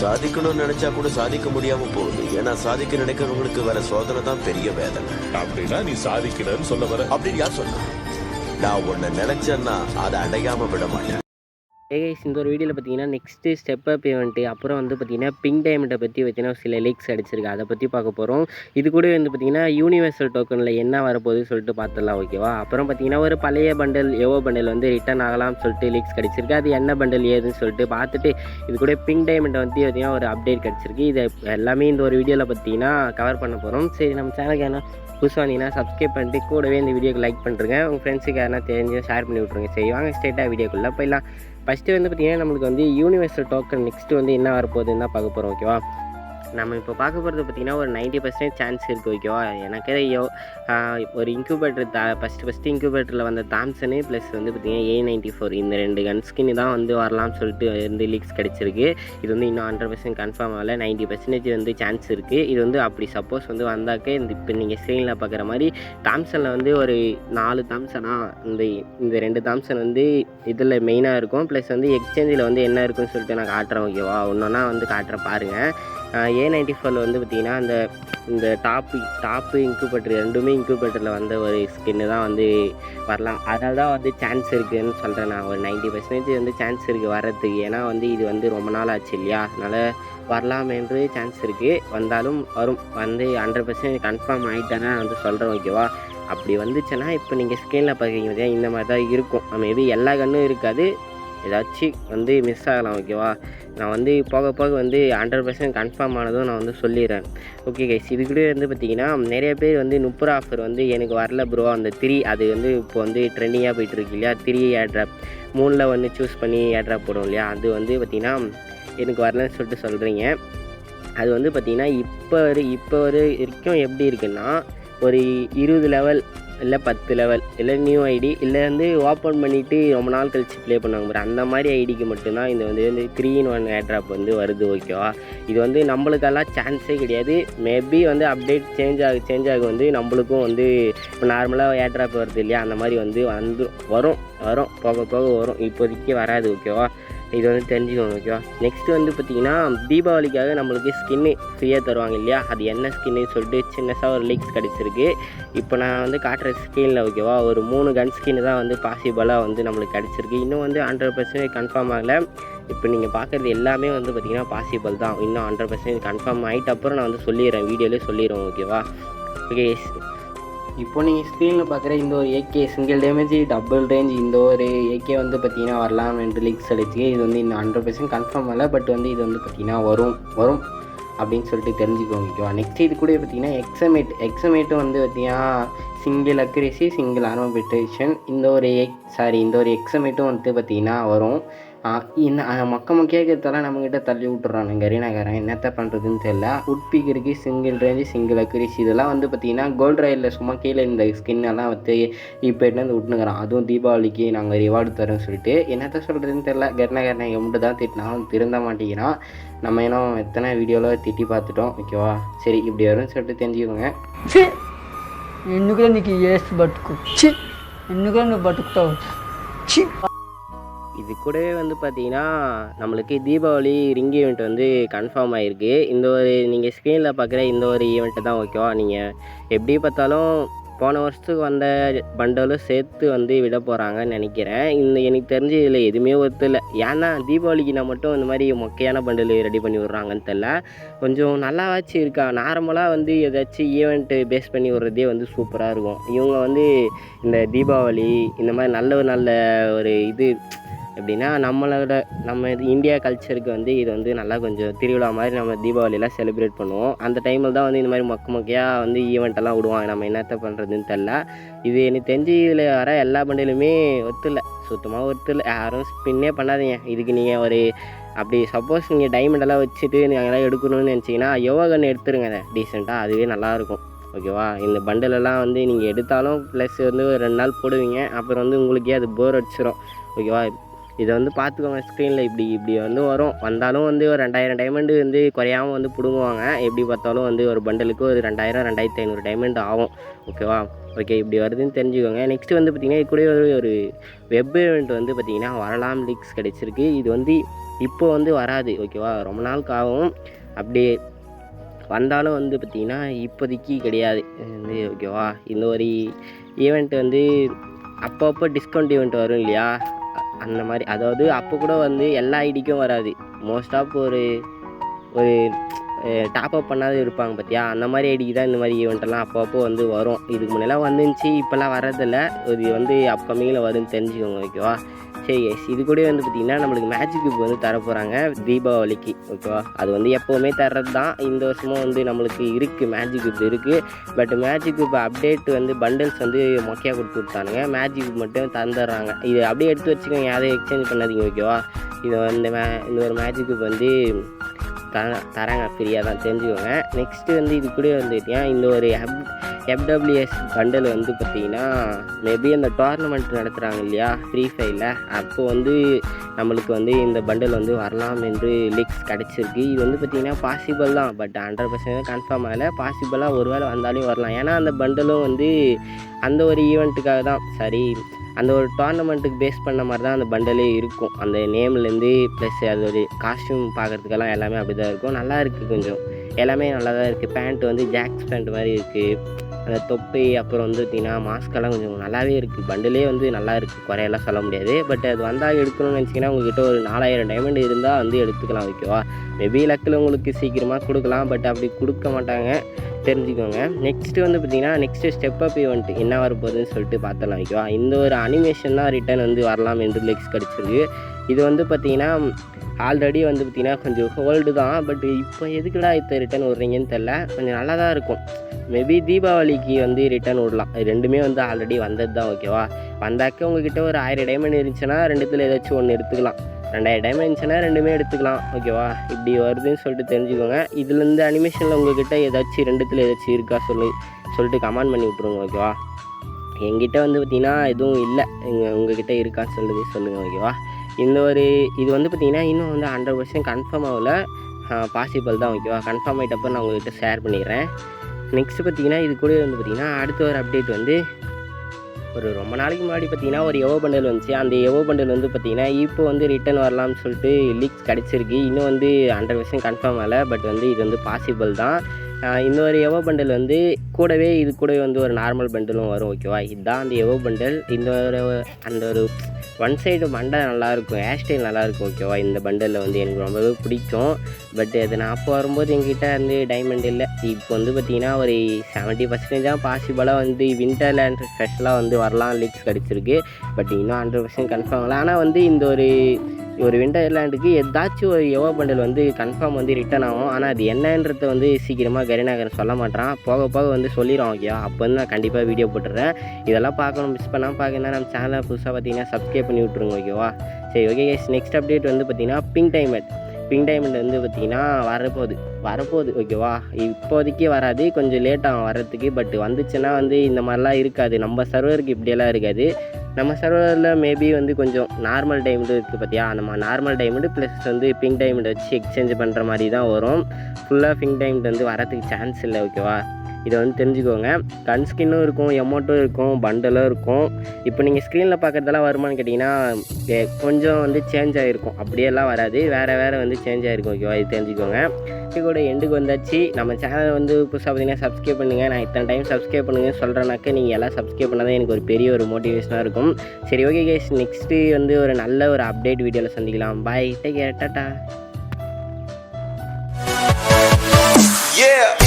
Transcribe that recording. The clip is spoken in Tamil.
சாதிக்கணும்னு நினைச்சா கூட சாதிக்க முடியாம போகுது. ஏன்னா சாதிக்க நினைக்கிறவங்களுக்கு வர சோதனை தான் பெரிய வேதனை. அப்படின்னா நீ சாதிக்கணும்னு சொல்ல வர. அப்படின்னு யார் சொன்னா? நான் ஒன்ன நினைச்சேன்னா அதை அடையாம விட மாட்டேன். ஏகைஸ் இந்த ஒரு வீடியோவில் பார்த்தீங்கன்னா நெக்ஸ்ட்டு ஸ்டெப் அப் ஈவெண்ட்டு அப்புறம் வந்து பார்த்தீங்கன்னா பிங்க் டைமண்டை பற்றி பார்த்தீங்கன்னா சில லீக்ஸ் அடிச்சிருக்கு. அதை பற்றி பார்க்க போகிறோம் இது கூட வந்து பார்த்தீங்கன்னா யூனிவர்சல் டோக்கனில் என்ன வரப்போகுதுன்னு சொல்லிட்டு பார்த்துடலாம் ஓகேவா அப்புறம் பார்த்தீங்கன்னா ஒரு பழைய பண்டல் எவ்வளோ பண்டல் வந்து ரிட்டர்ன் ஆகலாம்னு சொல்லிட்டு லீக்ஸ் கிடச்சிருக்கு. அது என்ன பண்டல் ஏதுன்னு சொல்லிட்டு பார்த்துட்டு இது கூட பிங்க் டைமண்டை வந்து பார்த்தீங்கன்னா ஒரு அப்டேட் கிடச்சிருக்கு. இது எல்லாமே இந்த ஒரு வீடியோவில் பார்த்தீங்கன்னா கவர் பண்ண போகிறோம் சரி நம்ம சேனலுக்கு என்ன புதுசாக வந்தீங்கன்னா சப்ஸ்கிரைப் பண்ணிட்டு கூடவே இந்த வீடியோக்கு லைக் பண்ணுறேங்க உங்கள் ஃப்ரெண்ட்ஸுக்கு யாரா தெரிஞ்சு ஷேர் பண்ணி விட்ருங்க சரி வாங்க ஸ்ட்ரெயிட்டாக வீடியோக்குள்ளே போயிடலாம். ஃபஸ்ட்டு வந்து பார்த்திங்கன்னா நம்மளுக்கு வந்து யூனிவர்சல் டோக்கன் நெக்ஸ்ட்டு வந்து என்ன வரப்போகுதுன்னு தான் பார்க்க போகிறோம் ஓகேவா நம்ம இப்போ பார்க்க போகிறது பார்த்திங்கன்னா ஒரு நைன்ட்டி பர்சன்டேஜ் சான்ஸ் இருக்குது ஓகேவா எனக்கு யோ ஒரு இன்குபேட்டர் தா ஃபஸ்ட்டு ஃபஸ்ட்டு இன்குபேட்டரில் வந்த தாம்சனு ப்ளஸ் வந்து பார்த்திங்கன்னா ஏ நைன்ட்டி ஃபோர் இந்த ரெண்டு கன் ஸ்கின் தான் வந்து வரலாம்னு சொல்லிட்டு வந்து லீக்ஸ் கிடச்சிருக்கு. இது வந்து இன்னும் ஹண்ட்ரட் பர்சன்ட் கன்ஃபார்ம் ஆகலை. நைன்ட்டி பர்சன்டேஜ் வந்து சான்ஸ் இருக்குது இது வந்து அப்படி சப்போஸ் வந்து வந்தாக்கே இந்த இப்போ நீங்கள் ஸ்க்ரீனில் பார்க்குற மாதிரி தாம்சனில் வந்து ஒரு நாலு தாம்சனாக இந்த இந்த ரெண்டு தாம்சன் வந்து இதில் மெயினாக இருக்கும். ப்ளஸ் வந்து எக்ஸ்சேஞ்சில் வந்து என்ன இருக்குன்னு சொல்லிட்டு நான் காட்டுறேன் ஓகேவா ஒன்றுனா வந்து காட்டுறேன் பாருங்கள் ஏ நைன்ட்டி ஃபோரில் வந்து பார்த்திங்கன்னா அந்த இந்த டாப்பு டாப்பு இன்குபேட்டர் ரெண்டுமே இன்குபேட்டரில் வந்த ஒரு ஸ்கின்னு தான் வந்து வரலாம். அதனால தான் வந்து சான்ஸ் இருக்குதுன்னு சொல்கிறேன் நான். ஒரு நைன்ட்டி பர்சன்டேஜ் வந்து சான்ஸ் இருக்குது வர்றதுக்கு. ஏன்னா வந்து இது வந்து ரொம்ப நாள் ஆச்சு இல்லையா? அதனால் வரலாம் என்று சான்ஸ் இருக்குது வந்தாலும் வரும். வந்து ஹண்ட்ரட் பர்சன்ட் கன்ஃபார்ம் ஆகிட்டேன்னா வந்து சொல்கிறேன் ஓகேவா அப்படி வந்துச்சுன்னா இப்போ நீங்கள் ஸ்கிரீனில் பார்க்குறீங்க இந்த மாதிரி தான் இருக்கும். மேபி எல்லா கண்ணும் இருக்காது. ஏதாச்சும் வந்து மிஸ் ஆகலாம் ஓகேவா நான் வந்து போக போக வந்து ஹண்ட்ரட் பர்சன்ட் கன்ஃபார்ம் ஆனதும் நான் வந்து சொல்லிடுறேன். ஓகே கைஸ் இது கூட வந்து பார்த்திங்கன்னா நிறைய பேர் வந்து முப்பது ஆஃபர் வந்து எனக்கு வரல ப்ரோ அந்த த்ரீ அது வந்து இப்போ வந்து ட்ரெண்டிங்காக போயிட்டுருக்கு இல்லையா? த்ரீ ஏட்ராப் மூணில் வந்து சூஸ் பண்ணி ஏட்ராப் போடும் இல்லையா? அது வந்து பார்த்திங்கன்னா எனக்கு வரலன்னு சொல்லிட்டு சொல்கிறீங்க அது வந்து பார்த்திங்கன்னா இப்போ ஒரு இப்போ ஒரு வரைக்கும் எப்படி இருக்குன்னா ஒரு இருபது லெவல் இல்லை பத்து லெவல் இல்லை நியூ ஐடி இல்லை வந்து ஓப்பன் பண்ணிவிட்டு ரொம்ப நாள் கழித்து ப்ளே பண்ணுவாங்க பாரு. அந்த மாதிரி ஐடிக்கு மட்டும்தான் இந்த வந்து வந்து த்ரீ இன் ஒன் ஏட்ராப் வந்து வருது ஓகேவா இது வந்து நம்மளுக்கெல்லாம் சான்ஸே கிடையாது. மேபி வந்து அப்டேட் சேஞ்ச் ஆக சேஞ்ச் ஆக வந்து நம்மளுக்கும் வந்து இப்போ நார்மலாக ஏட்ராப் வருது இல்லையா? அந்த மாதிரி வந்து வந்து வரும் வரும் போக போக வரும். இப்போதைக்கு வராது ஓகேவா இது வந்து தெரிஞ்சுக்கோங்க ஓகேவா நெக்ஸ்ட் வந்து பார்த்திங்கன்னா தீபாவளிக்காக நம்மளுக்கு ஸ்கின்னு ஃப்ரீயாக தருவாங்க இல்லையா? அது என்ன ஸ்கின்னு சொல்லிட்டு சின்னஸாக ஒரு லீக்ஸ் கிடச்சிருக்கு. இப்போ நான் வந்து காட்டுற ஸ்கின்னில் ஓகேவா ஒரு மூணு கன் ஸ்கின் தான் வந்து பாசிபிளாக வந்து நம்மளுக்கு கிடச்சிருக்கு. இன்னும் வந்து ஹண்ட்ரட் பர்சன்டேஜ் கன்ஃபார்ம் ஆகலை. இப்போ நீங்கள் பார்க்குறது எல்லாமே வந்து பார்த்திங்கன்னா பாசிபிள் தான். இன்னும் ஹண்ட்ரட் பர்சன்டேஜ் கன்ஃபார்ம் ஆகிட்ட அப்புறம் நான் வந்து சொல்லிடுறேன். வீடியோலேயே சொல்லிடுறேன் ஓகேவா ஓகே இப்போ நீங்கள் ஸ்க்ரீனில் பார்க்குற இந்த ஒரு AK single damage double range இந்த ஒரு ஏகே வந்து பார்த்தீங்கன்னா வரலாம் என்று லீக்ஸ் அடிச்சு இது வந்து இன்னும் ஹண்ட்ரட் பர்சன்ட் கன்ஃபார்ம் இல்லை பட் வந்து இது வந்து பார்த்தீங்கன்னா வரும் வரும் அப்படின்னு சொல்லிட்டு தெரிஞ்சுக்கோங்க. ஓகேவா நெக்ஸ்ட் இது கூட பார்த்தீங்கன்னா எக்ஸமேட் எக்ஸமேட்டும் வந்து பார்த்தீங்கன்னா சிங்கிள் அக்யூரேசி சிங்கிள் ஆர்மபிட்டேஷன் இந்த ஒரு எக் சாரி இந்த ஒரு எக்ஸமேட்டும் வந்து பார்த்தீங்கன்னா வரும். ஆஹ் இந்த ஆஹ் மக்க கேட்கறதெல்லாம் நம்மக்கிட்ட தள்ளி விட்டுறானுங்க கரீனாக்காரன் என்னத்த பண்ணுறதுன்னு தெரியல உட்பீக்கருக்கு சிங்கிள் ரேஞ்சு சிங்கிள் அக்யூரேசி இதெல்லாம் வந்து பார்த்தீங்கன்னா கோல்ட் ரயிலில் சும்மா கீழே இந்த ஸ்கின் எல்லாம் வந்து இப்போ எடுத்து விட்டுனுக்குறான் அதுவும் தீபாவளிக்கு நாங்கள் ரிவார்டு தரோம்னு சொல்லிட்டு என்னத்த சொல்கிறதுன்னு தெரியல கர்ணகாரன் எம்பிட்டு தான் திட்டினாலும் திருந்த மாட்டேங்கிறான் நம்ம ஏன்னா எத்தனை வீடியோவில் திட்டி பார்த்துட்டோம் ஓகேவா சரி இப்படி வரும்னு சொல்லிட்டு தெரிஞ்சுக்கோங்க ఛీ ఎందుకురా నీకు వేస్ట్ బతుకు ఛీ ఎందుకురా నువ్వు బతుకుతావు ఛీ இது கூடவே வந்து பார்த்தீங்கன்னா நம்மளுக்கு தீபாவளி ரிங் ஈவெண்ட் வந்து கன்ஃபார்ம் ஆகிருக்கு இந்த ஒரு நீங்கள் ஸ்க்ரீனில் பார்க்குற இந்த ஒரு ஈவெண்ட்டு தான் ஓகேவா நீங்கள் எப்படி பார்த்தாலும் போன வருஷத்துக்கு வந்த பண்டலும் சேர்த்து வந்து விட போகிறாங்கன்னு நினைக்கிறேன். இந்த எனக்கு தெரிஞ்சு இதில் எதுவுமே ஒருத்தர் ஏன்னா தீபாவளிக்கு நான் மட்டும் இந்த மாதிரி மொக்கையான பண்டல் ரெடி பண்ணி விட்றாங்கன்னு தெரில கொஞ்சம் நல்லாவாச்சும் இருக்கா? நார்மலாக வந்து ஏதாச்சும் ஈவெண்ட்டு பேஸ் பண்ணி விட்றதே வந்து சூப்பராக இருக்கும். இவங்க வந்து இந்த தீபாவளி இந்த மாதிரி நல்ல ஒரு நல்ல ஒரு இது எப்படின்னா நம்மளோட நம்ம இது இந்தியா கல்ச்சருக்கு வந்து இது வந்து நல்லா கொஞ்சம் திருவிழா மாதிரி நம்ம தீபாவளியெலாம் செலிப்ரேட் பண்ணுவோம். அந்த டைமில் தான் வந்து இந்த மாதிரி மொக்க மொக்கையாக வந்து ஈவெண்ட் எல்லாம் விடுவாங்க. நம்ம என்னத்த பண்ணுறதுன்னு தெரில இது எனக்கு தெரிஞ்சு இதில் வர எல்லா பண்டிலுமே ஒத்துல சுத்தமாக ஒத்துல யாரும் ஸ்பின்னே பண்ணாதீங்க. இதுக்கு நீங்கள் ஒரு அப்படி சப்போஸ் நீங்கள் டைமண்ட் எல்லாம் வச்சுட்டு நீங்கள் எல்லாம் எடுக்கணும்னு நினச்சிங்கன்னா யோகன் எடுத்துருங்க டீசெண்டாக அதுவே நல்லாயிருக்கும் ஓகேவா இந்த பண்டிலெல்லாம் வந்து நீங்கள் எடுத்தாலும் ப்ளஸ் வந்து ஒரு ரெண்டு நாள் போடுவீங்க. அப்புறம் வந்து உங்களுக்கே அது போர் அடிச்சிடும் ஓகேவா இதை வந்து பார்த்துக்கோங்க ஸ்க்ரீனில் இப்படி இப்படி வந்து வரும். வந்தாலும் வந்து ஒரு ரெண்டாயிரம் டைமண்டு வந்து குறையாமல் வந்து பிடுங்குவாங்க. எப்படி பார்த்தாலும் வந்து ஒரு பண்டலுக்கு ஒரு ரெண்டாயிரம் ரெண்டாயிரத்தி ஐநூறு டைமண்ட் ஆகும். ஓகேவா ஓகே இப்படி வருதுன்னு தெரிஞ்சுக்கோங்க. நெக்ஸ்ட் வந்து பார்த்திங்கன்னா இது கூட ஒரு ஒரு வெப் இவெண்ட் வந்து பார்த்திங்கன்னா வரலாம் லீக்ஸ் கிடச்சிருக்கு. இது வந்து இப்போ வந்து வராது. ஓகேவா ரொம்ப நாளுக்கு ஆகும். அப்படியே வந்தாலும் வந்து பார்த்திங்கன்னா இப்போதைக்கு கிடையாது. வந்து ஓகேவா இந்த ஒரு ஈவெண்ட் வந்து அப்பப்போ டிஸ்கவுண்ட் ஈவெண்ட் வரும் இல்லையா? அந்த மாதிரி. அதாவது அப்போ கூட வந்து எல்லா ஐடிக்கும் வராது. மோஸ்ட் ஆஃப் ஒரு ஒரு டாப்அப் பண்ணாத இருப்பாங்க பார்த்தியா அந்த மாதிரி ஐடிக்கு தான் இந்த மாதிரி ஈவெண்ட்டெல்லாம் அப்பப்போ வந்து வரும். இதுக்கு முன்னெல்லாம் வந்துருந்துச்சு இப்போல்லாம் வர்றதில்ல. இது வந்து அப்கமிங்கில் வரும்னு தெரிஞ்சுக்கோங்க ஓகேவா சரி எஸ் இது கூட வந்து பார்த்திங்கன்னா நம்மளுக்கு மேஜிக் கியூப் வந்து தர போகிறாங்க தீபாவளிக்கு ஓகேவா அது வந்து எப்போவுமே தர்றது தான் இந்த வருஷமும் வந்து நம்மளுக்கு இருக்குது மேஜிக் கியூப் இருக்குது பட் மேஜிக் கியூப் அப்டேட் வந்து பண்டில்ஸ் வந்து மொக்கையாக கொடுத்து கொடுத்தானுங்க மேஜிக் கியூப் மட்டும் தந்துடுறாங்க. இது அப்படியே எடுத்து வச்சுக்கோங்க யாரையும் எக்ஸ்சேஞ்ச் பண்ணாதீங்க ஓகேவா இது வந்து மே இந்த ஒரு மேஜிக் கியூப் வந்து த தராங்க ஃப்ரீயாக தான் தெரிஞ்சுக்கோங்க. நெக்ஸ்ட்டு வந்து இது கூட வந்துட்டியா இந்த ஒரு எப் எஃப்டபிள்யூஎஸ் பண்டல் வந்து பார்த்திங்கன்னா மேபி அந்த டோர்னமெண்ட் நடத்துகிறாங்க இல்லையா ஃப்ரீ ஃபயரில் அப்போ வந்து நம்மளுக்கு வந்து இந்த பண்டல் வந்து வரலாம் என்று லீக்ஸ் கிடச்சிருக்கு. இது வந்து பார்த்திங்கன்னா பாசிபிள் தான். பட் ஹண்ட்ரட் பர்சன்ட் கன்ஃபார்ம் ஆகலை. பாசிபிளாக ஒரு வேளை வந்தாலும் வரலாம். ஏன்னா அந்த பண்டலும் வந்து அந்த ஒரு ஈவெண்ட்டுக்காக தான். சரி அந்த ஒரு டோர்னமெண்ட்டுக்கு பேஸ் பண்ண மாதிரி தான் அந்த பண்டலே இருக்கும். அந்த நேம்லேருந்து ப்ளஸ் அதோட காஸ்டியூம் பார்க்குறதுக்கெல்லாம் எல்லாமே அப்படி தான் இருக்கும். நல்லா இருக்குது கொஞ்சம். எல்லாமே நல்லா தான் இருக்குது பேண்ட் வந்து ஜாக்ஸ் பேண்ட் மாதிரி இருக்குது அந்த தொப்பி அப்புறம் வந்து பார்த்திங்கன்னா மாஸ்கெல்லாம் கொஞ்சம் நல்லாவே இருக்குது பண்டிலே வந்து நல்லா இருக்குது குறையெல்லாம் சொல்ல முடியாது. பட் அது வந்தால் எடுக்கணும்னு நினச்சிங்கன்னா உங்ககிட்ட ஒரு நாலாயிரம் டைமண்ட் இருந்தால் வந்து எடுத்துக்கலாம் ஓகேவா மேபி லக்கில் உங்களுக்கு சீக்கிரமாக கொடுக்கலாம். பட் அப்படி கொடுக்க மாட்டாங்க. தெரிஞ்சுக்கோங்க. நெக்ஸ்ட்டு வந்து பார்த்திங்கன்னா நெக்ஸ்ட்டு ஸ்டெப் அப் ஈவெண்ட் என்ன வரப்போகுதுன்னு சொல்லிட்டு பார்த்தலாம் ஓகேவா இந்த ஒரு அனிமேஷன் தான் ரிட்டர்ன் வந்து வரலாம் என்று லெக்ஸ் கிடச்சிருக்கு. இது வந்து பார்த்திங்கன்னா ஆல்ரெடி வந்து பார்த்திங்கன்னா கொஞ்சம் ஹோல்டு தான். பட் இப்போ எதுக்குடா இப்போ ரிட்டர்ன் விட்றீங்கன்னு தெரில கொஞ்சம் நல்லா தான் இருக்கும். மேபி தீபாவளிக்கு வந்து ரிட்டர்ன் விடலாம். ரெண்டுமே வந்து ஆல்ரெடி வந்தது தான் ஓகேவா வந்தாக்க உங்ககிட்ட ஒரு ஆயிரம் டைமண்ட் இருந்துச்சுன்னா ரெண்டுத்தில் ஏதாச்சும் ஒன்று எடுத்துக்கலாம். ரெண்டாயிரம் டைம் இருந்துச்சுன்னா ரெண்டுமே எடுத்துக்கலாம் ஓகேவா இப்படி வருதுன்னு சொல்லிட்டு தெரிஞ்சுக்கோங்க. இதுலேருந்து அனிமேஷனில் உங்ககிட்ட ஏதாச்சும் ரெண்டுத்தில் ஏதாச்சும் இருக்கா சொல்லி? சொல்லிட்டு கமெண்ட் பண்ணி விட்ருங்க ஓகேவா எங்கிட்ட வந்து பார்த்திங்கன்னா எதுவும் இல்லை. எங்கள் உங்ககிட்ட இருக்கான்னு சொல்லுது சொல்லுங்கள் ஓகேவா இந்த ஒரு இது வந்து பார்த்திங்கன்னா இன்னும் வந்து ஹண்ட்ரட் பர்சன்ட் கன்ஃபார்ம் ஆகல. பாசிபிள் தான் ஓகேவா கன்ஃபார்ம் ஆகிட்டப்போ நான் உங்கள்கிட்ட ஷேர் பண்ணிடுறேன். நெக்ஸ்ட்டு பார்த்தீங்கன்னா இது கூட வந்து பார்த்திங்கன்னா அடுத்த ஒரு அப்டேட் வந்து ஒரு ரொம்ப நாளைக்கு முன்னாடி பார்த்தீங்கன்னா ஒரு எவோ பண்டல் வந்துச்சு. அந்த எவோ பண்டல் வந்து பார்த்தீங்கன்னா இப்போ வந்து ரிட்டர்ன் வரலாம்னு சொல்லிட்டு லீக்ஸ் கிடச்சிருக்கு. இன்னும் வந்து ஹண்ட்ரட் பர்சன்ட் கன்ஃபார்ம் ஆகலை. பட் வந்து இது வந்து பாசிபிள் தான். இன்னொரு எவோ பண்டல் வந்து கூடவே இது கூடவே வந்து ஒரு நார்மல் பண்டலும் வரும் ஓகேவா இதுதான் அந்த எவோ பண்டல் இந்த ஒரு அந்த ஒரு ஒன் சைடு மண்டை நல்லாயிருக்கும். ஹேர் ஸ்டைல் நல்லாயிருக்கும் ஓகேவா இந்த பண்டலில் வந்து எனக்கு ரொம்பவே பிடிக்கும். பட் அது நான் அப்போ வரும்போது எங்கிட்ட வந்து டைமண்ட் இல்லை. இப்போ வந்து பார்த்திங்கன்னா ஒரு செவன்ட்டி பர்சன்டேஜ் தான் பாசிபிளாக வந்து விண்டர்லேண்ட் ஸ்பெஷலாக வந்து வரலாம் லீக்ஸ் கிடச்சிருக்கு. பட் இன்னும் ஹண்ட்ரட் பர்சன்ட் கன்ஃபார்ம் ஆனால் வந்து இந்த ஒரு ஒரு விண்டர்லேண்டுக்கு ஏதாச்சும் ஒரு யோகா பண்டல் வந்து கன்ஃபார்ம் வந்து ரிட்டர்ன் ஆகும். ஆனால் அது என்னன்றத வந்து சீக்கிரமாக கரிநாகரன் சொல்ல மாட்டான் போக போக வந்து சொல்லிடுவான் ஓகேவா அப்போ வந்து நான் கண்டிப்பாக வீடியோ போட்டுறேன் இதெல்லாம் பார்க்கணும் மிஸ் பண்ணாமல் பார்க்கணுன்னா நம்ம சேனலை புதுசாக பார்த்தீங்கன்னா சப்ஸ்கிரைப் பண்ணி விட்ருங்க ஓகேவா சரி ஓகே கேஸ் நெக்ஸ்ட் அப்டேட் வந்து பார்த்தீங்கன்னா பிங்க் டைமண்ட் பிங்க் டைமண்ட் வந்து பார்த்தீங்கன்னா வரப்போகுது. வரப்போகுது ஓகேவா இப்போதைக்கு வராது. கொஞ்சம் லேட் ஆகும் வர்றதுக்கு. பட் வந்துச்சுன்னா வந்து இந்த மாதிரிலாம் இருக்காது. நம்ம சர்வருக்கு இப்படியெல்லாம் இருக்காது. நம்ம சர்வரில் மேபி வந்து கொஞ்சம் நார்மல் டைமண்டு இருக்குது பார்த்தியா நம்ம நார்மல் டைமண்டு ப்ளஸ் வந்து பிங்க் டைமண்ட் வச்சு எக்ஸ்சேஞ்ச் பண்ணுற மாதிரி தான் வரும். ஃபுல்லாக பிங்க் டைமண்ட் வந்து வரதுக்கு சான்ஸ் இல்லை ஓகேவா இதை வந்து தெரிஞ்சுக்கோங்க. கன் ஸ்கின்னும் இருக்கும் எமௌண்ட்டும் இருக்கும் பண்டலும் இருக்கும். இப்போ நீங்கள் ஸ்க்ரீனில் பார்க்குறதெல்லாம் வருமானு கேட்டிங்கன்னா கொஞ்சம் வந்து சேஞ்ச் ஆகிருக்கும் அப்படியெல்லாம் வராது. வேறு வேறு வந்து சேஞ்ச் ஆகிருக்கும் ஓகேவா இது தெரிஞ்சுக்கோங்க. கூட எண்டுக்கு வந்தாச்சு. நம்ம சேனலை வந்து புதுசாக பார்த்தீங்கன்னா சப்ஸ்கிரைப் பண்ணுங்கள் நான் இத்தனை டைம் சப்ஸ்கிரைப் பண்ணுங்கன்னு சொல்கிறேனாக்க நீங்கள் எல்லாம் சப்ஸ்கிரைப் பண்ணால் தான் எனக்கு ஒரு பெரிய ஒரு மோட்டிவேஷனாக இருக்கும். சரி ஓகே கேஸ் நெக்ஸ்ட்டு வந்து ஒரு நல்ல ஒரு அப்டேட் வீடியோவில் சந்திக்கலாம். Bye take care tata Yeah.